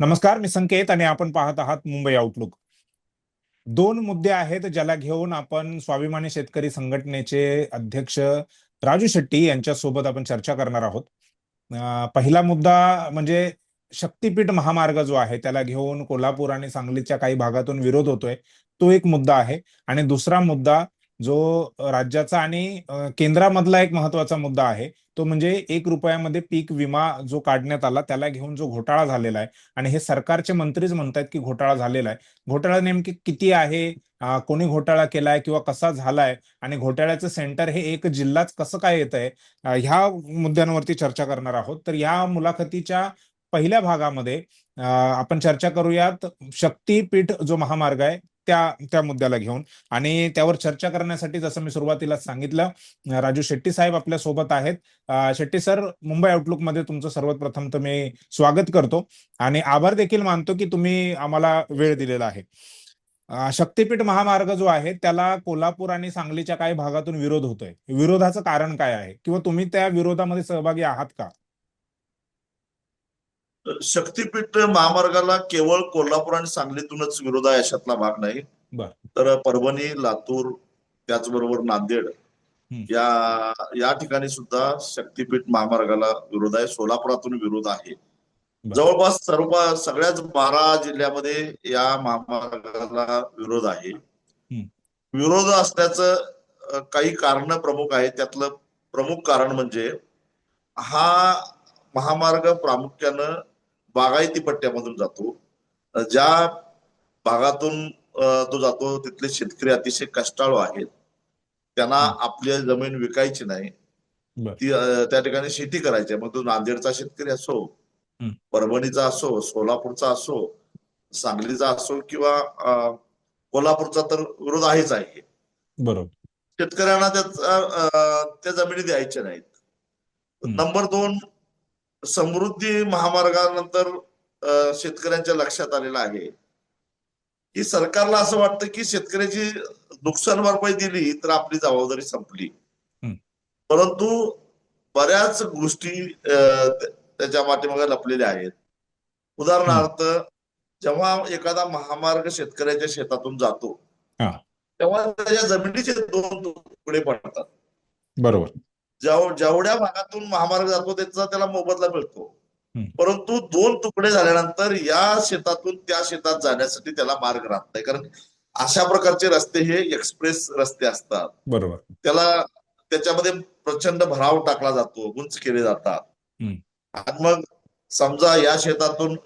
नमस्कार मी संकेत आणि आपण पाहत आहात मुंबई आउटलुक दोन मुद्दे आहेत ज्याला घेऊन आपण स्वाभिमानी शेतकरी संघटनेचे अध्यक्ष राजू शेट्टी यांच्यासोबत आपण चर्चा करणार आहोत. पहिला मुद्दा म्हणजे शक्तीपीठ महामार्ग जो आहे त्याला घेऊन कोल्हापूर आणि सांगलीच्या काही भागातून विरोध होतोय तो एक मुद्दा आहे. आणि दुसरा मुद्दा जो राज्याचा आणि केंद्रामधला एक महत्त्वाचा मुद्दा आहे तो म्हणजे एक रुपयामध्ये पीक विमा जो काढण्यात आला त्याला घेऊन जो घोटाळा झालेला आहे आणि हे सरकारचे मंत्रीच म्हणतात की घोटाळा झालेला आहे. घोटाळा नेमकी किती आहे? कोणी घोटाळा केलाय किंवा कसा झालाय? आणि घोटाळ्याचं सेंटर हे एक जिल्हाच कसं काय येत आहे? ह्या मुद्द्यांवरती चर्चा करणार आहोत. तर या मुलाखतीच्या पहिल्या भागामध्ये आपण चर्चा करूयात शक्तीपीठ जो महामार्ग आहे त्या त्या मुद्द्याला घेऊन. आणि त्यावर चर्चा करण्यासाठी जसं मी सुरुवातीला सांगितलं राजू शेट्टी साहेब आपल्यासोबत आहेत. शेट्टी सर मुंबई आउटलुकमध्ये तुमचं सर्वात प्रथम तर मी स्वागत करतो. आणि आभार देखील मानतो की तुम्ही आम्हाला वेळ दिलेला आहे. शक्तीपीठ महामार्ग जो आहे त्याला कोल्हापूर आणि सांगलीच्या काही भागातून विरोध होतोय. विरोधाचं कारण काय आहे? किंवा तुम्ही त्या विरोधामध्ये सहभागी आहात का? शक्तीपीठ महामार्गाला केवळ कोल्हापूर आणि सांगलीतूनच विरोध आहे अशातला भाग नाही. तर परभणी लातूर त्याचबरोबर नांदेड. या या ठिकाणी सुद्धा शक्तीपीठ महामार्गाला विरोध आहे सोलापुरातून विरोध आहे. जवळपास सर्व सगळ्याच बारा जिल्ह्यामध्ये या महामार्गाला विरोध आहे विरोध असण्याचं अ, काही कारण प्रमुख आहेत त्यातलं प्रमुख कारण म्हणजे हा महामार्ग प्रामुख्यानं बागायती पट्ट्यामधून जातो ज्या भागातून तो जातो तिथले शेतकरी अतिशय कष्टाळू आहेत त्यांना. आपली जमीन विकायची नाही. ती त्या ठिकाणी शेती करायची. मग तो नांदेडचा शेतकरी असो. परभणीचा असो सोलापूरचा असो सांगलीचा असो किंवा कोल्हापूरचा तर विरोध आहेच आहे बरोबर शेतकऱ्यांना त्या जमिनी द्यायच्या नाहीत. नंबर दोन समृद्धी महामार्गानंतर शेतकऱ्यांच्या लक्षात आलेलं आहे. की सरकारला असं वाटतं की शेतकऱ्याची नुकसान भरपाई दिली तर आपली जबाबदारी संपली. परंतु बऱ्याच गोष्टी त्याच्या पाठीमागे लपलेल्या आहेत. उदाहरणार्थ जेव्हा एखादा महामार्ग शेतकऱ्याच्या शेतातून जातो. तेव्हा त्याच्या जमिनीचे दोन तुकडे पडतात. बरोबर. जेवढ्या भागातून महामार्ग जातो त्याचा त्याला मोबदला मिळतो. परंतु दोन तुकडे झाल्यानंतर या शेतातून त्या शेतात जाण्यासाठी त्याला मार्ग राहत नाही कारण अशा प्रकारचे रस्ते हे एक्सप्रेस रस्ते असतात. बरोबर. त्याला त्याच्यामध्ये प्रचंड भराव टाकला जातो उंच केले जातात. आणि मग समजा या शेतातून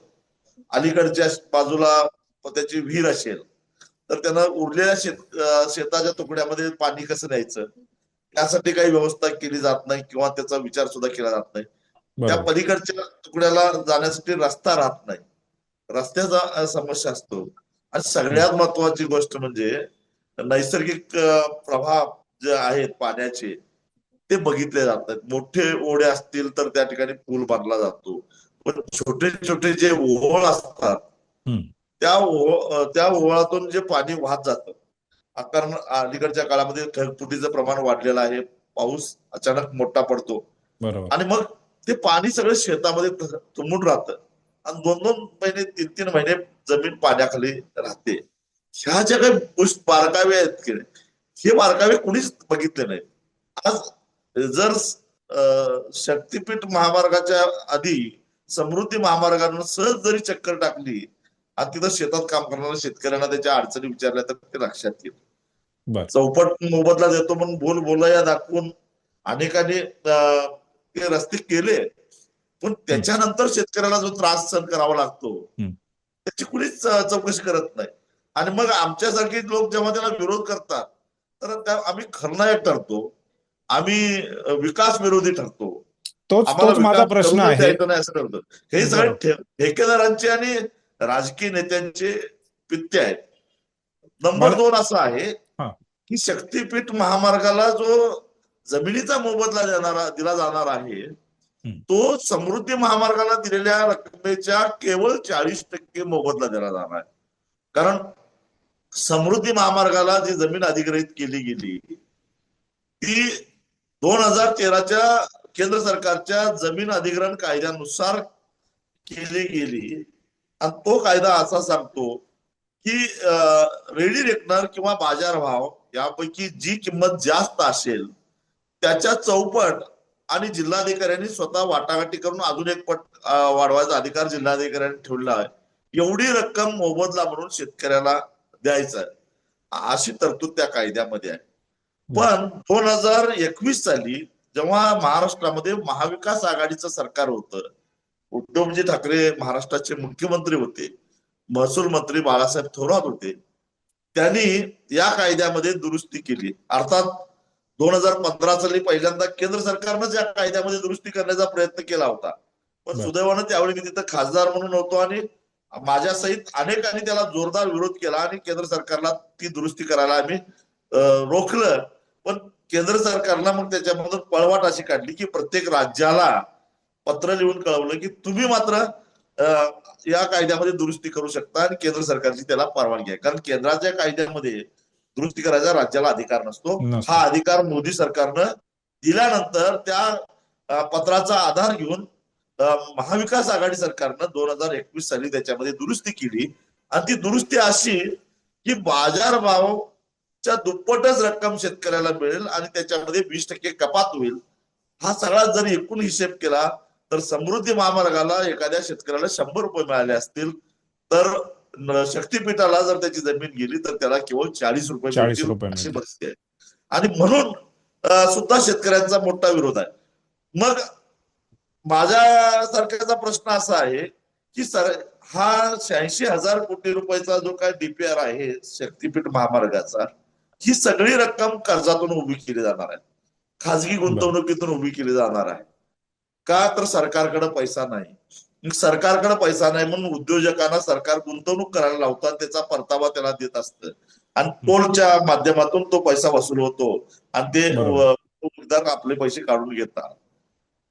अलीकडच्या बाजूला त्याची विहीर असेल तर त्यांना उरलेल्या शेत शेताच्या तुकड्यामध्ये पाणी कसं न्यायचं? यासाठी काही व्यवस्था केली जात नाही किंवा त्याचा विचार सुद्धा केला जात नाही. त्या पलीकडच्या तुकड्याला जाण्यासाठी रस्ता राहत नाही. रस्त्याचा समस्या असतो. आणि सगळ्यात महत्वाची गोष्ट म्हणजे नैसर्गिक प्रभाव जे आहेत पाण्याचे ते बघितले जातात. मोठे ओढे असतील तर त्या ठिकाणी पूल बांधला जातो. पण छोटे छोटे जे ओहोळ असतात. त्या ओहोळ अं, त्या ओहोळातून जे पाणी वाहत जातं कारण अलीकडच्या काळामध्ये ढगफुटीचं प्रमाण वाढलेलं आहे. पाऊस अचानक मोठा पडतो. आणि मग ते पाणी सगळं शेतामध्ये तुंबून राहतं. आणि दोन दोन महिने तीन तीन महिने जमीन पाण्याखाली राहते. ह्या ज्या काही गोष्ट बारकावे आहेत की हे बारकावे कुणीच बघितले नाही आज जर शक्तीपीठ महामार्गाच्या आधी समृद्धी महामार्गानं सहज जरी चक्कर टाकली आणि तिथं शेतात काम करणाऱ्या शेतकऱ्यांना त्याच्या अडचणी विचारल्या तर ते लक्षात येईल. चौपट मोबदला देतो म्हणून बोल बोला या दाखवून अनेकांनी ते रस्ते केले. पण त्याच्यानंतर शेतकऱ्याला जो त्रास सहन करावा लागतो. त्याची कुणीच चौकशी करत नाही. आणि मग आमच्यासारखे लोक जेव्हा त्याला विरोध करतात तर त्या आम्ही खलनायक ठरतो. आम्ही विकास विरोधी ठरतो. तोच आम्हाला तोच माझा प्रश्न आहे. असं ठरतं. हे सगळे ठेकेदारांचे आणि राजकीय नेत्यांचे पित्ते आहेत. नंबर दोन असं आहे. की शक्तीपीठ महामार्गाला जो जमिनीचा मोबदला देणारा दिला जाणार आहे तो समृद्धी महामार्गाला दिलेल्या रकमेच्या केवळ चाळीस टक्के मोबदला दिला जाणार आहे. कारण समृद्धी महामार्गाला जी जमीन अधिग्रहित केली गेली ती दोन हजार तेराच्या केंद्र सरकारच्या जमीन अधिग्रहण कायद्यानुसार केली गेली. आणि तो कायदा असा सांगतो की रेडी रेकनर किंवा बाजारभाव यापैकी जी किंमत जास्त असेल त्याच्या चौपट आणि जिल्हाधिकाऱ्यांनी स्वतः वाटाघाटी करून अजून एक पट वाढवायचा अधिकार जिल्हाधिकाऱ्यांनी ठेवला आहे. एवढी रक्कम मोबदला म्हणून शेतकऱ्याला द्यायचा आहे. अशी तरतूद त्या कायद्यामध्ये आहे. पण दोन हजार एकवीस साली जेव्हा महाराष्ट्रामध्ये महाविकास आघाडीचं सरकार होतं उद्धवजी ठाकरे महाराष्ट्राचे मुख्यमंत्री होते महसूल मंत्री बाळासाहेब थोरात होते त्यांनी या कायद्यामध्ये दुरुस्ती केली. अर्थात दोन हजार पंधरा साली पहिल्यांदा केंद्र सरकारनंच या कायद्यामध्ये दुरुस्ती करण्याचा प्रयत्न केला होता. पण. सुदैवानं त्यावेळी मी तिथं खासदार म्हणून होतो आणि माझ्या सहित अनेकांनी त्याला जोरदार विरोध केला आणि केंद्र सरकारला ती दुरुस्ती करायला आम्ही रोखलं. पण केंद्र सरकारला मग त्याच्यामधून पळवाट अशी काढली की प्रत्येक राज्याला पत्र लिहून कळवलं की तुम्ही मात्र या कायद्यामध्ये दुरुस्ती करू शकता आणि केंद्र सरकारची त्याला परवानगी आहे. कारण केंद्राच्या कायद्यामध्ये दुरुस्ती करायचा राज्याला अधिकार नसतो. हा अधिकार मोदी सरकारनं दिल्यानंतर त्या पत्राचा आधार घेऊन महाविकास आघाडी सरकारनं दोन हजार एकवीस साली त्याच्यामध्ये दुरुस्ती केली. आणि ती दुरुस्ती अशी की बाजारभावच्या दुप्पटच रक्कम शेतकऱ्याला मिळेल आणि त्याच्यामध्ये वीस टक्के कपात होईल. हा सगळा जर एकूण हिशेब केला तर समृद्धी महामार्गाला एखाद्या शेतकऱ्याला शंभर रुपये मिळाले असतील तर शक्तीपीठाला जर त्याची जमीन गेली तर त्याला केवळ चाळीस रुपये 40 मिळतील रुपये अशी. परिस्थिती आहे. आणि म्हणून सुद्धा शेतकऱ्यांचा मोठा विरोध आहे. मग माझ्या सरकारचा प्रश्न असा आहे की सर हा शहाऐंशी हजार कोटी रुपयाचा जो काय डीपीआर आहे शक्तीपीठ महामार्गाचा ही सगळी रक्कम कर्जातून उभी केली जाणार आहे. खाजगी गुंतवणुकीतून उभी केली जाणार आहे. का तर सरकारकडे पैसा नाही? सरकारकडे पैसा नाही म्हणून उद्योजकांना सरकार गुंतवणूक करायला लावतात त्याचा परतावा त्याला देत असतं. आणि टोलच्या माध्यमातून तो पैसा वसूल होतो आणि ते आपले पैसे काढून घेतात.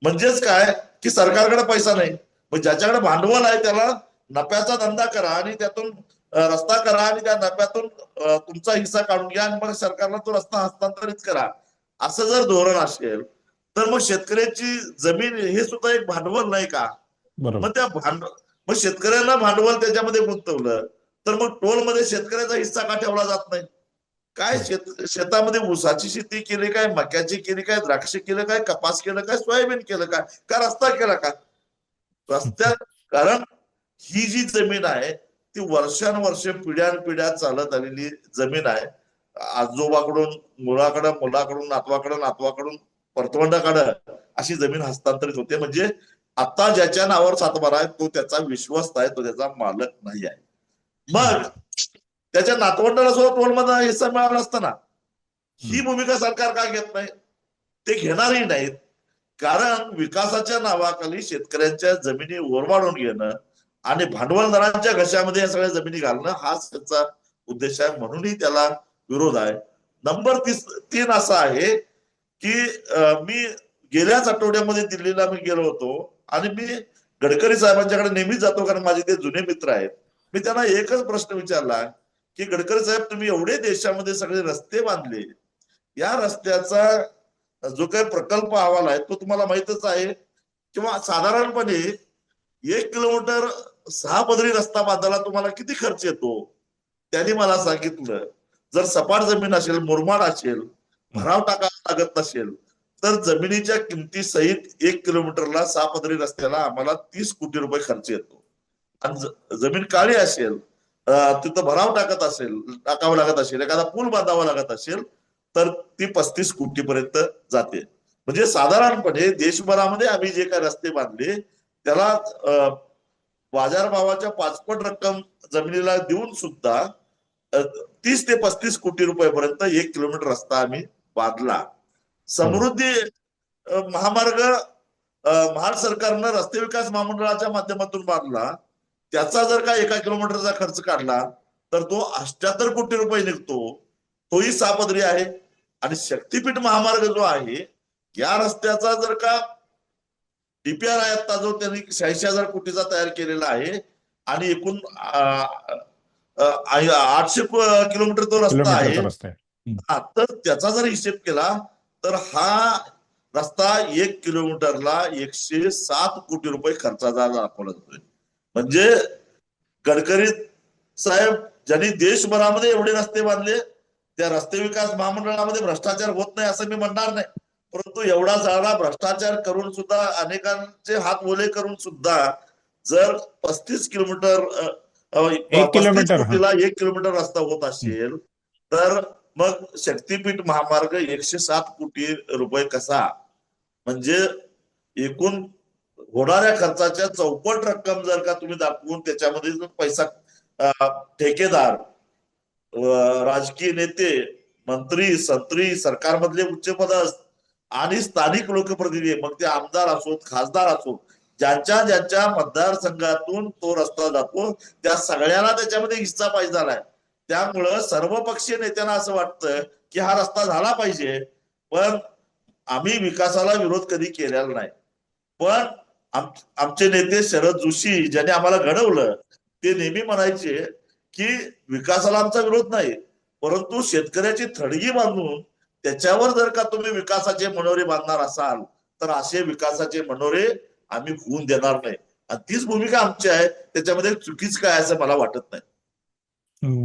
म्हणजेच काय? की सरकारकडे पैसा नाही. मग ज्याच्याकडे भांडवल आहे त्याला नफ्याचा धंदा करा आणि त्यातून रस्ता करा आणि त्या नफ्यातून तुमचा हिस्सा काढून घ्या आणि मग सरकारला तो रस्ता हस्तांतरित करा. असं जर धोरण असेल तर मग शेतकऱ्याची जमीन हे सुद्धा एक भांडवल नाही का? मग त्या भांड मग शेतकऱ्यांना भांडवल त्याच्यामध्ये गुंतवलं तर मग टोलमध्ये शेतकऱ्याचा हिस्सा का ठेवला जात नाही? काय शेत शेतामध्ये ऊसाची शेती केली काय? मक्याची केली काय? द्राक्ष केलं काय? कपास केलं काय? सोयाबीन केलं काय? का रस्ता केला का? रस्त्यात कारण ही जी जमीन आहे ती वर्षानुवर्षे पिढ्यानपिढ्या चालत आलेली जमीन आहे. आजोबाकडून मुलाकडं मुलाकडून नातवाकडं नातवाकडून परतवंडाकडं अशी जमीन हस्तांतरित होते. म्हणजे आता ज्याच्या नावावर सातबारा आहे तो त्याचा विश्वस्त आहे तो त्याचा मालक नाही आहे. मग त्याच्या नातवंडाला सुद्धा टोलमधला हिस्सा मिळाला असताना ही भूमिका सरकार का घेत नाही? ते घेणारही नाहीत. कारण विकासाच्या नावाखाली शेतकऱ्यांच्या जमिनी ओरमाडून घेणं आणि भांडवलदारांच्या घशामध्ये या सगळ्या जमिनी घालणं हाच त्याचा उद्देश आहे म्हणूनही त्याला विरोध आहे. नंबर तीस तीन असा आहे की मी गेल्याच आठवड्यामध्ये दिल्लीला मी गेलो होतो आणि मी गडकरी साहेबांच्याकडे नेहमीच जातो कारण माझे ते जुने मित्र आहेत. मी त्यांना एकच प्रश्न विचारला की गडकरी साहेब तुम्ही एवढे देशामध्ये सगळे रस्ते बांधले. या रस्त्याचा जो काही प्रकल्प अहवाल आहे तो तुम्हाला माहितच आहे किंवा साधारणपणे एक किलोमीटर सहा पदरी रस्ता बांधायला तुम्हाला किती खर्च येतो? त्यांनी मला सांगितलं. जर सपाट जमीन असेल मुरमाड असेल भराव टाकावा लागत नसेल तर जमिनीच्या किमती सहित एक किलोमीटरला सहा पदरी रस्त्याला आम्हाला तीस कोटी रुपये खर्च येतो. आणि जमीन काळी असेल तिथं भराव टाकत असेल टाकावं लागत असेल एखादा पूल बांधावा लागत असेल तर ती पस्तीस कोटीपर्यंत जाते. म्हणजे साधारणपणे देशभरामध्ये आम्ही जे काही रस्ते बांधले त्याला बाजारभावाच्या पाचपट रक्कम जमिनीला देऊन सुद्धा तीस ते पस्तीस कोटी रुपयापर्यंत एक किलोमीटर रस्ता आम्ही बांधला समृद्धी महामार्ग महाराष्ट्र सरकारनं रस्ते विकास महामंडळाच्या माध्यमातून बांधला. त्याचा जर का एका किलोमीटरचा खर्च काढला तर तो अष्ट्याहत्तर कोटी रुपये निघतो. तोही सापदरी आहे. आणि शक्तीपीठ महामार्ग जो आहे या रस्त्याचा जर का डीपीआर आहे आता जो त्यांनी शहाऐंशी हजार कोटीचा तयार केलेला आहे आणि एकूण आठशे किलोमीटर तो रस्ता आहे. हा, तर त्याचा जर हिशेब केला तर हा रस्ता एक किलोमीटरला एकशे सात कोटी रुपये खर्चाचा दाखवला जातोय. म्हणजे गडकरी साहेब ज्यांनी देशभरामध्ये एवढे रस्ते बांधले त्या रस्ते विकास महामंडळामध्ये भ्रष्टाचार होत नाही असं मी म्हणणार नाही. परंतु एवढा सारा भ्रष्टाचार करून सुद्धा अनेकांचे हात ओले करून सुद्धा जर पस्तीस किलोमीटर एक किलोमीटर रस्ता होत असेल तर मग शक्तीपीठ महामार्ग एकशे सात कोटी रुपये कसा? म्हणजे एकूण होणाऱ्या खर्चाच्या चौपट रक्कम जर का तुम्ही दाखवून त्याच्यामध्ये जर पैसा ठेकेदार राजकीय नेते मंत्री संत्री सरकारमधले उच्च पदस्थ आणि स्थानिक लोकप्रतिनिधी मग ते आमदार असोत खासदार असोत ज्यांच्या ज्यांच्या मतदारसंघातून तो रस्ता जातो त्या सगळ्यांना त्याच्यामध्ये हिस्सा पाहिजे झालाय. त्यामुळं सर्वपक्षीय नेत्यांना असं वाटतं की हा रस्ता झाला पाहिजे. पण आम्ही विकासाला विरोध कधी केलेला नाही. पण आम- आमचे नेते शरद जोशी ज्याने आम्हाला घडवलं ते नेहमी म्हणायचे की विकासाला आमचा विरोध नाही. परंतु शेतकऱ्याची थडगी बांधून त्याच्यावर जर का तुम्ही विकासाचे मनोरे बांधणार असाल तर असे विकासाचे मनोरे आम्ही होऊन देणार नाही. आणि तीच भूमिका आमची आहे. त्याच्यामध्ये चुकीच काय असं मला वाटत नाही.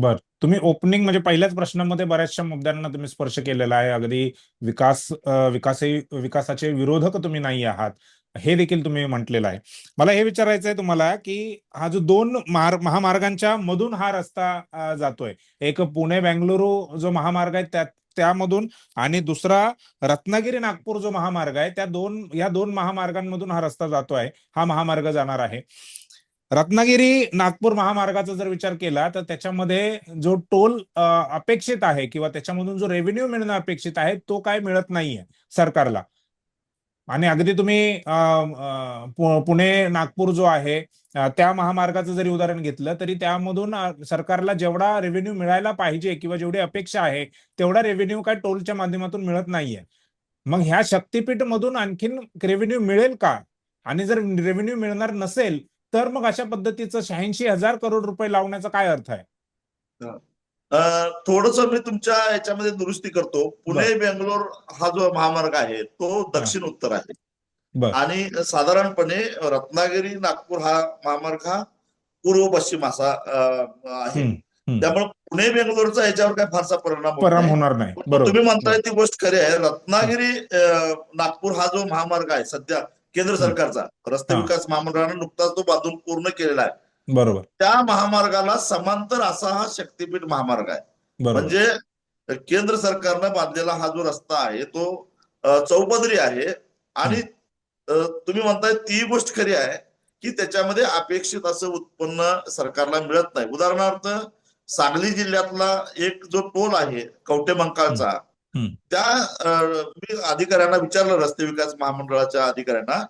बर. तुम्ही ओपनिंग म्हणजे पहिल्याच प्रश्नामध्ये बऱ्याचशा मुद्द्यांना तुम्ही स्पर्श केलेला आहे. अगदी विकास विकासही विकासाचे विरोधक तुम्ही नाही आहात. हे देखील तुम्ही म्हटलेलं आहे. मला हे विचारायचं आहे तुम्हाला की हा जो दोन महामार्गांच्या मधून हा रस्ता जातोय. एक पुणे बेंगलुरू जो महामार्ग आहे त्या त्यामधून आणि दुसरा रत्नागिरी नागपूर जो महामार्ग आहे त्या दोन या दोन महामार्गांमधून हा रस्ता जातो आहे हा महामार्ग जाणार आहे. रत्नागिरी नागपूर महामार्गाचा जर विचार केला तर त्याच्यामध्ये जो टोल अपेक्षित आहे किंवा त्याच्यामधून जो रेव्हेन्यू मिळणं अपेक्षित आहे तो काय मिळत नाहीये सरकारला. आणि अगदी तुम्ही पुणे नागपूर जो आहे त्या महामार्गाचं जरी उदाहरण घेतलं तरी त्यामधून सरकारला जेवढा रेव्हेन्यू मिळायला पाहिजे किंवा जेवढी अपेक्षा आहे तेवढा रेव्हेन्यू काय टोलच्या माध्यमातून मिळत नाहीये. मग ह्या शक्तीपीठ मधून आणखीन रेव्हेन्यू मिळेल का? आणि जर रेव्हेन्यू मिळणार नसेल तर मग अशा पद्धतीचं शहाऐंशी हजार करोड रुपये लावण्याचा काय अर्थ आहे? थोडस मी तुमच्या याच्यामध्ये दुरुस्ती करतो. पुणे बेंगलोर हा जो महामार्ग आहे तो दक्षिण उत्तर आहे. आणि साधारणपणे रत्नागिरी नागपूर हा महामार्ग हा पूर्व पश्चिम असा आहे. त्यामुळे पुणे बेंगलोरचा याच्यावर काय फारसा परिणाम परिणाम. होणार नाही. तुम्ही म्हणताय ती गोष्ट खरी आहे. रत्नागिरी नागपूर हा जो महामार्ग आहे सध्या केंद्र सरकारचा. रस्ते. विकास महामंडळाने नुकताच तो बांधून पूर्ण केलेला आहे. बरोबर. त्या महामार्गाला समांतर असा हा शक्तीपीठ महामार्ग आहे. म्हणजे केंद्र सरकारनं बांधलेला हा जो रस्ता आहे तो चौपदरी आहे आणि तुम्ही म्हणताय ती गोष्ट खरी आहे की त्याच्यामध्ये अपेक्षित असं उत्पन्न सरकारला मिळत नाही. उदाहरणार्थ सांगली जिल्ह्यातला एक जो टोल आहे कवटेमंकाळचा हम्म. त्या मी अधिकाऱ्यांना विचारलं रस्ते विकास महामंडळाच्या अधिकाऱ्यांना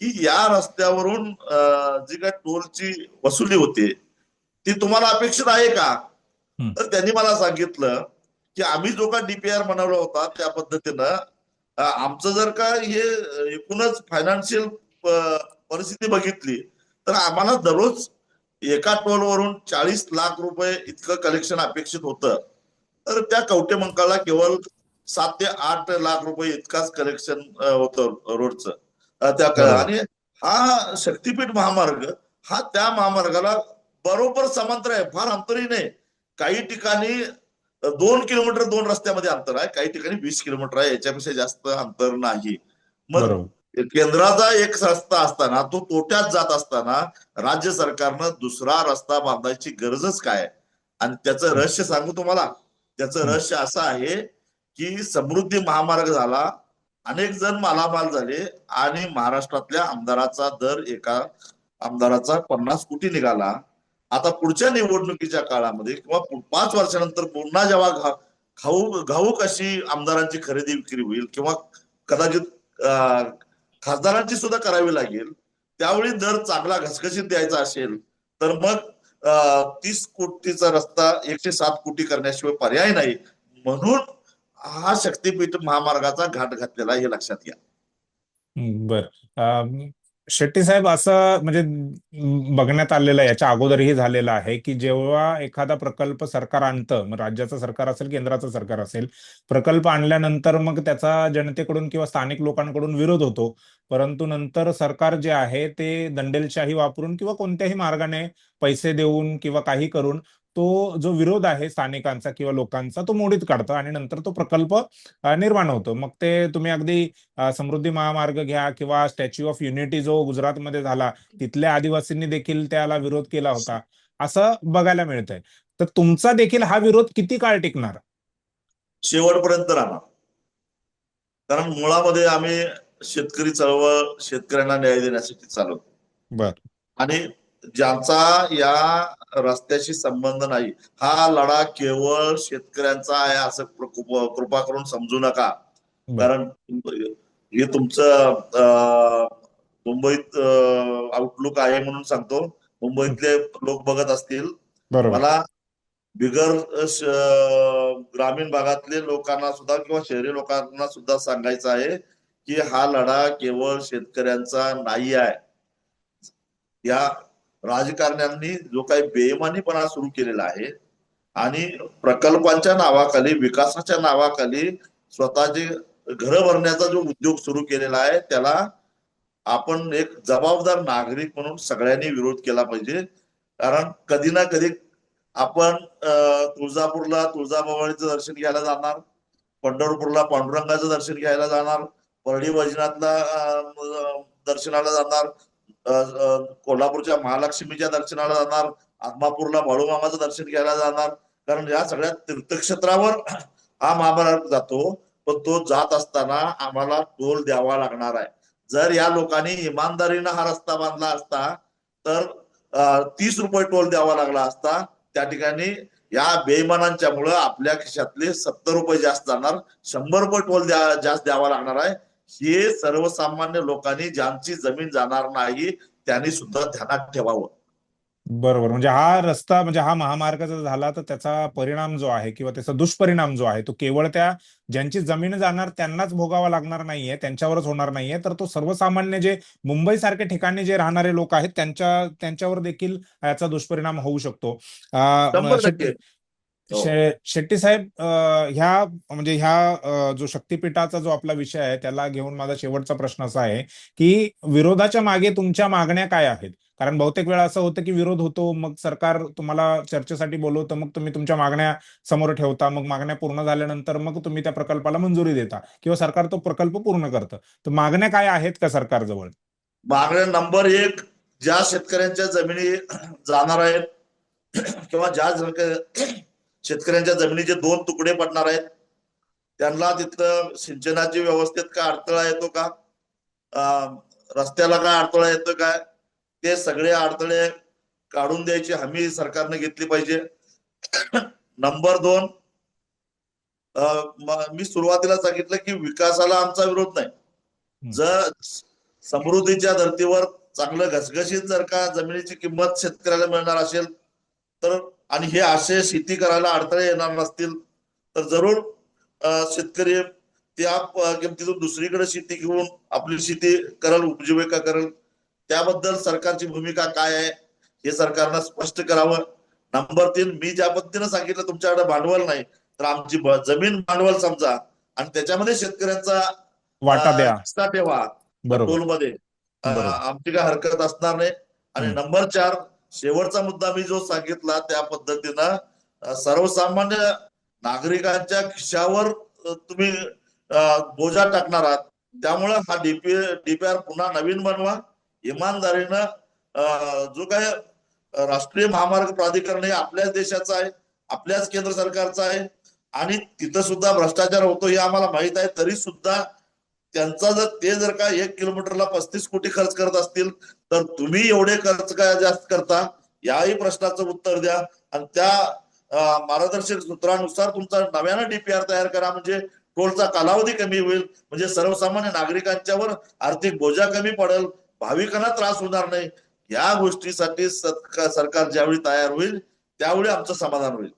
की या रस्त्यावरून जी काय टोलची वसुली होते ती तुम्हाला अपेक्षित आहे का. तर त्यांनी मला सांगितलं की आम्ही जो का डीपीआर बनवला होता त्या पद्धतीनं आमचं जर का हे एकूणच फायनान्शियल परिस्थिती बघितली तर आम्हाला दररोज एका टोलवरून चाळीस लाख रुपये इतकं कलेक्शन अपेक्षित होतं. तर त्या कवटेमंकाळला केवळ सात ते आठ लाख रुपये इतकाच कलेक्शन होतं रोडचं. त्या क- बरोबर. आणि हा शक्तीपीठ महामार्ग हा त्या महामार्गाला बरोबर समांतर आहे फार अंतरही नाही. काही ठिकाणी दोन किलोमीटर दोन रस्त्यामध्ये अंतर आहे काही ठिकाणी वीस किलोमीटर आहे याच्यापेक्षा जास्त अंतर नाही. मग केंद्राचा एक रस्ता असताना तो तोट्यात जात असताना राज्य सरकारनं दुसरा रस्ता बांधायची गरजच काय? आणि त्याचं रहस्य सांगू तुम्हाला? त्याचं. रहस्य असं आहे की समृद्धी महामार्ग झाला अनेक जण मालामाल झाले आणि महाराष्ट्रातल्या आमदाराचा दर एका आमदाराचा पन्नास कोटी निघाला. आता पुढच्या निवडणुकीच्या काळामध्ये किंवा पाच वर्षानंतर पुन्हा जेव्हा घाऊ घाऊक अशी आमदारांची खरेदी विक्री होईल किंवा कदाचित खासदारांची सुद्धा करावी लागेल त्यावेळी दर चांगला घसघशीत द्यायचा असेल तर मग तीस कोटीचा रस्ता एकशे सात कोटी करण्याशिवाय पर्याय नाही. म्हणून हा शक्तीपीठ महामार्गाचा घाट घातलेला हे लक्षात घ्या. बर. शेट्टी साहेब असं म्हणजे बघण्यात आलेलं आहे याच्या अगोदरही झालेलं आहे की जेव्हा एखादा प्रकल्प सरकार आणतं मग राज्याचं सरकार असेल केंद्राचं सरकार असेल प्रकल्प आणल्यानंतर मग त्याचा जनतेकडून किंवा स्थानिक लोकांकडून विरोध होतो. परंतु नंतर सरकार जे आहे ते दंडेलशाही वापरून किंवा कोणत्याही मार्गाने पैसे देऊन किंवा काही करून तो जो विरोध आहे स्थानिकांचा किंवा लोकांचा तो मोडीत काढतं आणि नंतर तो प्रकल्प निर्माण होतो. मग ते तुम्ही अगदी समृद्धी महामार्ग घ्या किंवा स्टॅच्यू ऑफ युनिटी जो गुजरातमध्ये झाला तिथल्या आदिवासींनी देखील त्याला विरोध केला होता असं बघायला मिळतंय. तर तुमचा देखील हा विरोध किती काळ टिकणार? शेवटपर्यंत राहणार. कारण मुळामध्ये आम्ही शेतकरी चळवळ शेतकऱ्यांना न्याय देण्यासाठी चालवतो. बर. आणि ज्यांचा या रस्त्याशी संबंध नाही. हा लढा केवळ शेतकऱ्यांचा आहे असं कृपा करून समजू नका. कारण हे तुमचं मुंबईत आउटलुक आहे म्हणून सांगतो. मुंबईतले लोक बघत असतील. मला बिगर ग्रामीण भागातले लोकांना सुद्धा किंवा शहरी लोकांना सुद्धा सांगायचं आहे की हा लढा केवळ शेतकऱ्यांचा नाही आहे. या राजकारण्यांनी जो काही बेमानीपणा सुरू केलेला आहे आणि प्रकल्पांच्या नावाखाली विकासाच्या नावाखाली स्वतःचे घर भरण्याचा जो उद्योग सुरू केलेला आहे त्याला आपण एक जबाबदार नागरिक म्हणून सगळ्यांनी विरोध केला पाहिजे. कारण कधी ना कधी आपण तुळजापूरला तुळजाभवानीचं दर्शन घ्यायला जाणार पंढरपूरला पांडुरंगाचं दर्शन घ्यायला जाणार परळी वैजनाथला दर्शनाला जाणार कोल्हापूरच्या महालक्ष्मीच्या दर्शनाला जाणार आत्मापूरला बाळूमामाचं दर्शन घ्यायला जाणार. कारण या सगळ्या तीर्थक्षेत्रावर हा महामार्ग जातो पण तो जात असताना आम्हाला टोल द्यावा लागणार आहे. जर या लोकांनी इमानदारीनं हा रस्ता बांधला असता तर तीस रुपये टोल द्यावा लागला असता त्या ठिकाणी या बेईमानांच्या मुळे आपल्या खिशातले सत्तर रुपये जास्त जाणार शंभर रुपये टोल द्या जास्त द्यावा लागणार आहे. हे सर्वसामान्य लोकांनी ज्यांची जमीन जाणार नाही त्यांनी सुद्धा ध्यानात ठेवावं. बरोबर. म्हणजे हा रस्ता म्हणजे हा महामार्ग जर झाला तर त्याचा परिणाम जो आहे किंवा त्याचा दुष्परिणाम जो आहे तो केवळ त्या ज्यांची जमीन जाणार त्यांनाच भोगावा लागणार नाहीये त्यांच्यावरच होणार नाहीये तर तो सर्वसामान्य जे मुंबई सारख्या ठिकाणी जे राहणारे लोक आहेत त्यांच्या त्यांच्यावर देखील याचा दुष्परिणाम होऊ शकतो. शेट्टी हो. शे- शेट्टी साहेब ह्या म्हणजे ह्या जो शक्तीपीठाचा जो आपला विषय आहे त्याला घेऊन माझा शेवटचा प्रश्न असा आहे की विरोधाच्या मागे तुमच्या मागण्या काय आहेत? कारण बहुतेक वेळा असं होतं की विरोध होतो मग सरकार तुम्हाला चर्चेसाठी बोलवतं मग तुम्ही तुमच्या मागण्या समोर ठेवता मग मागण्या पूर्ण झाल्यानंतर मग तुम्ही त्या प्रकल्पाला मंजुरी देता किंवा सरकार तो प्रकल्प पूर्ण करतं. तर मागण्या काय आहेत का सरकारजवळ? मागण्या नंबर एक ज्या शेतकऱ्यांच्या जमिनी जाणार आहेत किंवा ज्या शेतकऱ्यांच्या जमिनीचे दोन तुकडे पडणार आहेत. त्यांना तिथं सिंचनाची व्यवस्थेत काय अडथळा येतो का? रस्त्याला काय अडथळा येतो काय ते सगळे अडथळे काढून द्यायची हमी सरकारने घेतली पाहिजे. नंबर दोन मी सुरुवातीला सांगितलं की विकासाला आमचा विरोध नाही. जर समृद्धीच्या धर्तीवर चांगलं घसघशीत जर का जमिनीची किंमत शेतकऱ्याला मिळणार असेल तर आणि हे असे शेती करायला अडथळे येणार नसतील तर जरूर शेतकरी त्या किमतीतून दुसरीकडे शेती घेऊन आपली शेती करल उपजीविका करल. त्याबद्दल सरकारची भूमिका काय आहे हे सरकारनं स्पष्ट करावं. नंबर तीन मी ज्या पद्धतीनं सांगितलं तुमच्याकडे भांडवल नाही तर आमची जमीन भांडवल समजा आणि त्याच्यामध्ये शेतकऱ्यांचा वाटा ठेवा. टोलमध्ये. आमची काय हरकत असणार नाही. आणि. नंबर चार शेवटचा मुद्दा मी जो सांगितला त्या पद्धतीनं सर्वसामान्य नागरिकांच्या खिशावर तुम्ही बोजा टाकणार आहात. त्यामुळे हा डीपी डीपीआर पुन्हा नवीन बनवा. इमानदारीनं जो काय राष्ट्रीय महामार्ग प्राधिकरण हे आपल्याच देशाचं आहे आपल्याच केंद्र सरकारचं आहे आणि तिथं सुद्धा भ्रष्टाचार होतो हे आम्हाला माहीत आहे तरी सुद्धा त्यांचा जर ते जर का एक किलोमीटरला पस्तीस कोटी खर्च करत असतील तर तुम्ही एवढे खर्च काय जास्त करता? याही प्रश्नाचं उत्तर द्या. आणि त्या मार्गदर्शक सूत्रानुसार तुमचा नव्यानं डीपीआर तयार करा. म्हणजे टोलचा कालावधी कमी होईल. म्हणजे सर्वसामान्य नागरिकांच्यावर आर्थिक बोजा कमी पडेल. भाविकांना त्रास होणार नाही. या गोष्टीसाठी सरकार ज्यावेळी तयार होईल त्यावेळी आमचं समाधान होईल.